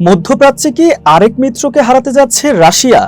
মধ্যপ্রাচ্যে কি আরেক মিত্রকে হারাতে যাচ্ছে রাশিয়া?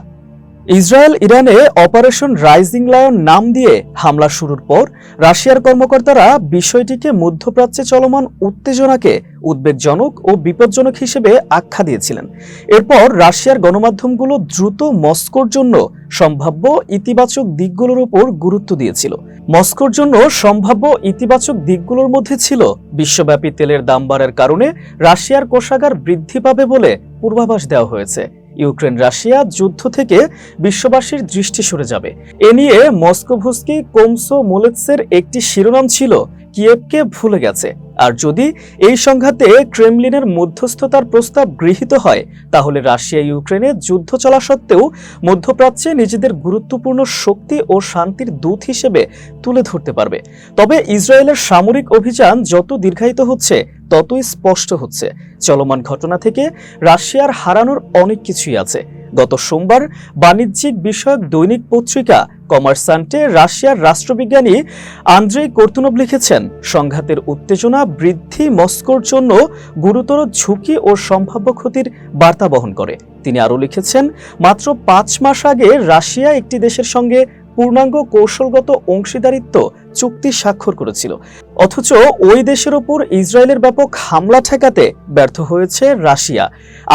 ইসরায়েল ইরানে অপারেশন রাইজিং লায়ন নাম দিয়ে হামলা শুরুর পর রাশিয়ার কর্মকর্তারা বিষয়টিকে মধ্যপ্রাচ্যে চলমান উত্তেজনাকে উদ্বেগজনক ও বিপজ্জনক হিসেবে আখ্যা দিয়েছিলেন। এরপর রাশিয়ার গণমাধ্যমগুলো দ্রুত মস্কোর জন্য সম্ভাব্য ইতিবাচক দিকগুলোর উপর গুরুত্ব দিয়েছিল। মস্কোর জন্য সম্ভাব্য ইতিবাচক দিকগুলোর মধ্যে ছিল বিশ্বব্যাপী তেলের দাম বাড়ার কারণে রাশিয়ার কোষাগার বৃদ্ধি পাবে বলে পূর্বাভাস দেওয়া হয়েছে। ইউক্রেন, রাশিয়া যুদ্ধ থেকে বিশ্ববাসীর দৃষ্টি সরে যাবে। এ নিয়ে মস্কোভুস্কি, কোমসো, মোলেৎসের একটি শিরোনাম ছিল, কিয়েভকে ভুলে গেছে। আর যদি এই সংঘাতে ক্রেমলিনের মধ্যস্থতার প্রস্তাব গৃহীত হয়, তাহলে রাশিয়া ইউক্রেনে যুদ্ধ চলা সত্ত্বেও মধ্যপ্রাচ্যে নিজেদের গুরুত্বপূর্ণ শক্তি ও শান্তির দূত হিসেবে তুলে ধরতে পারবে। তবে ইসরায়েলের সামরিক অভিযান যত দীর্ঘায়িত হচ্ছে, ততই স্পষ্ট হচ্ছে। চলমান ঘটনা থেকে রাশিয়ার হারানোর অনেক কিছুই আছে। গত সোমবার বাণিজ্যিক বিষয়ক দৈনিক পত্রিকা কমার্সান্টে রাশিয়ার রাষ্ট্রবিজ্ঞানী আন্দ্রেই কর্তুনব লিখেছেন, সংঘাতের উত্তেজনা বৃদ্ধি মস্কোর জন্য গুরুতর ঝুঁকি ও সম্ভাব্য ক্ষতির বার্তা বহন করে। তিনি আরও লিখেছেন, মাত্র পাঁচ মাস আগে রাশিয়া একটি দেশের সঙ্গে পূর্ণাঙ্গ কৌশলগত অংশীদারিত্ব চুক্তি স্বাক্ষর করেছিল। অথচ ওই দেশের ওপর ইসরায়েলের ব্যাপক হামলা ঠেকাতে ব্যর্থ হয়েছে রাশিয়া।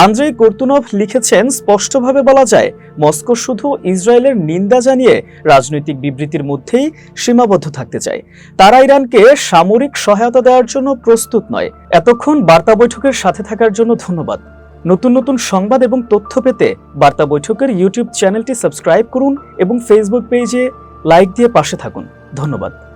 আন্দ্রেই কর্তুনভ লিখেছেন, স্পষ্টভাবে বলা যায়, মস্কো শুধু ইসরায়েলের নিন্দা জানিয়ে রাজনৈতিক বিবৃতির মধ্যেই সীমাবদ্ধ থাকতে চায়। তারা ইরানকে সামরিক সহায়তা দেওয়ার জন্য প্রস্তুত নয়। এতক্ষণ বার্তা বৈঠকের সাথে থাকার জন্য ধন্যবাদ। নতুন নতুন সংবাদ এবং তথ্য পেতে বার্তা বৈঠকের ইউটিউব চ্যানেলটি সাবস্ক্রাইব করুন এবং ফেসবুক পেজে লাইক দিয়ে পাশে থাকুন। ধন্যবাদ।